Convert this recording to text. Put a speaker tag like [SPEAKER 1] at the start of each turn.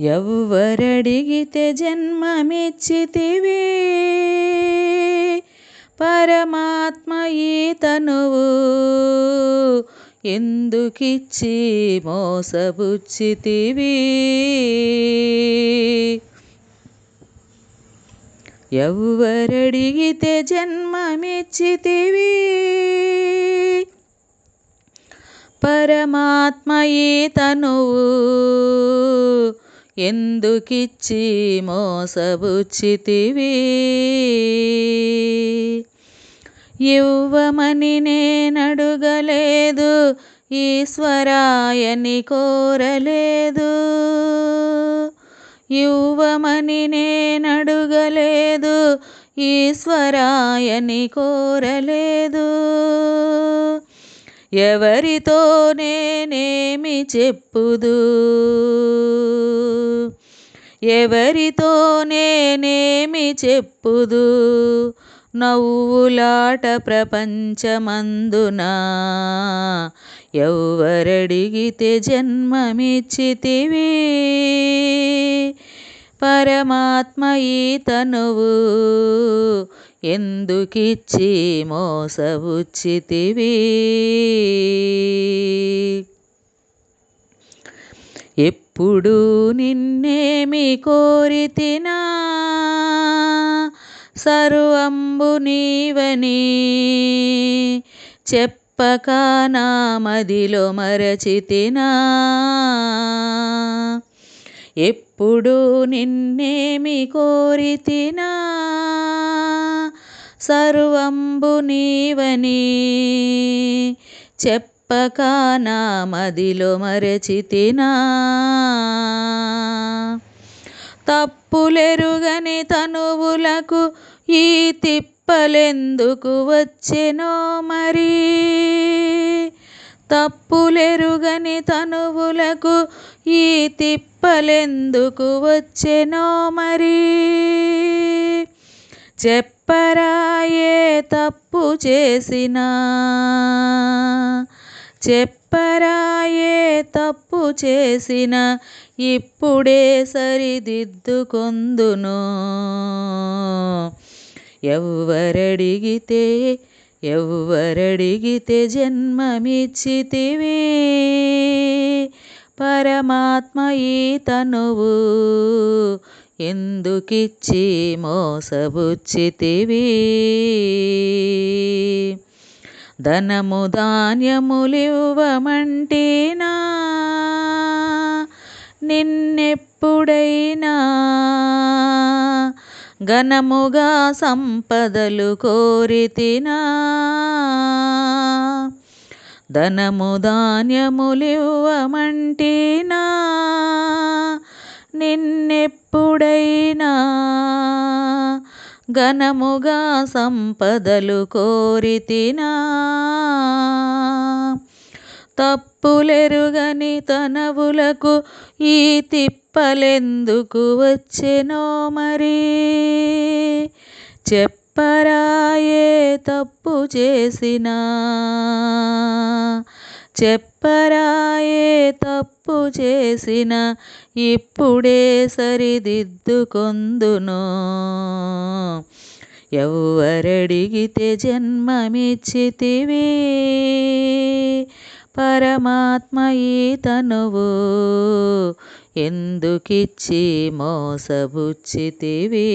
[SPEAKER 1] ఎవ్వరడిగితే జన్మమిచ్చితివి. పరమాత్మ ఈ తనువు. ఎందుకిచ్చి మోసబుచ్చితివి ఎవ్వరడిగితే జన్మమిచ్చితివి? పరమాత్మ ఈ తనువు. ఎందుకిచ్చి మోసబుచ్చితివి ఇవ్వమని నేనడుగలేదు ఈశ్వరాయని కోరలేదు. ఇవ్వమని నేనడుగలేదు ఈశ్వరాయని కోరలేదు. ఎవరితో నేనేమి చెప్పుదు? ఎవరితో నేనేమి చెప్పుదు? నవ్వులాట ప్రపంచమందున? ఎవ్వరడిగితే జన్మమిచ్చితివి? పరమాత్మ ఈ తనువు ఎందుకిచ్చి మోసవుచ్చితివి ఎప్పుడు నిన్నేమి కోరితినా? సర్వంబు నీవని చెప్పక నా మదిలో మరచితినా? ఎప్పుడు నిన్నేమి కోరితినా? సర్వంబు నీవని తప్పక నా మదిలో మరచితినా. తప్పులెరుగని తనువులకు ఈ తిప్పలెందుకు వచ్చెనో మరి? తప్పులెరుగని తనువులకు ఈ తిప్పలెందుకు వచ్చెనో మరి? చెప్పరాయే తప్పు చేసినా. చెప్పరాయే తప్పు చేసిన ఇప్పుడే సరిదిద్దుకొందును. ఎవ్వరడిగితే ఎవ్వరడిగితే జన్మమిచ్చితివి. పరమాత్మ ఈ తనువు ఎందుకిచ్చి మోసబుచ్చితివి? ధనము ధాన్యములివ్వమంటేనా? నిన్నెప్పుడైనా ఘనముగా సంపదలు కోరితినా? ధనము ధాన్యములివ్వమంటేనా? నిన్నెప్పుడైనా ఘనముగా సంపదలు కోరితినా. తప్పులెరుగని తనవులకు ఈ తిప్పలెందుకు వచ్చెనో మరి? చెప్పరాయే తప్పు చేసినా. చెప్పరాయే తప్పు తప్పు చేసిన ఇప్పుడే సరిదిద్దుకొందును. ఎవ్వరడిగితే జన్మమిచ్చితివి. పరమాత్మ ఈ తనువు. ఎందుకిచ్చి మోసబుచ్చితివి?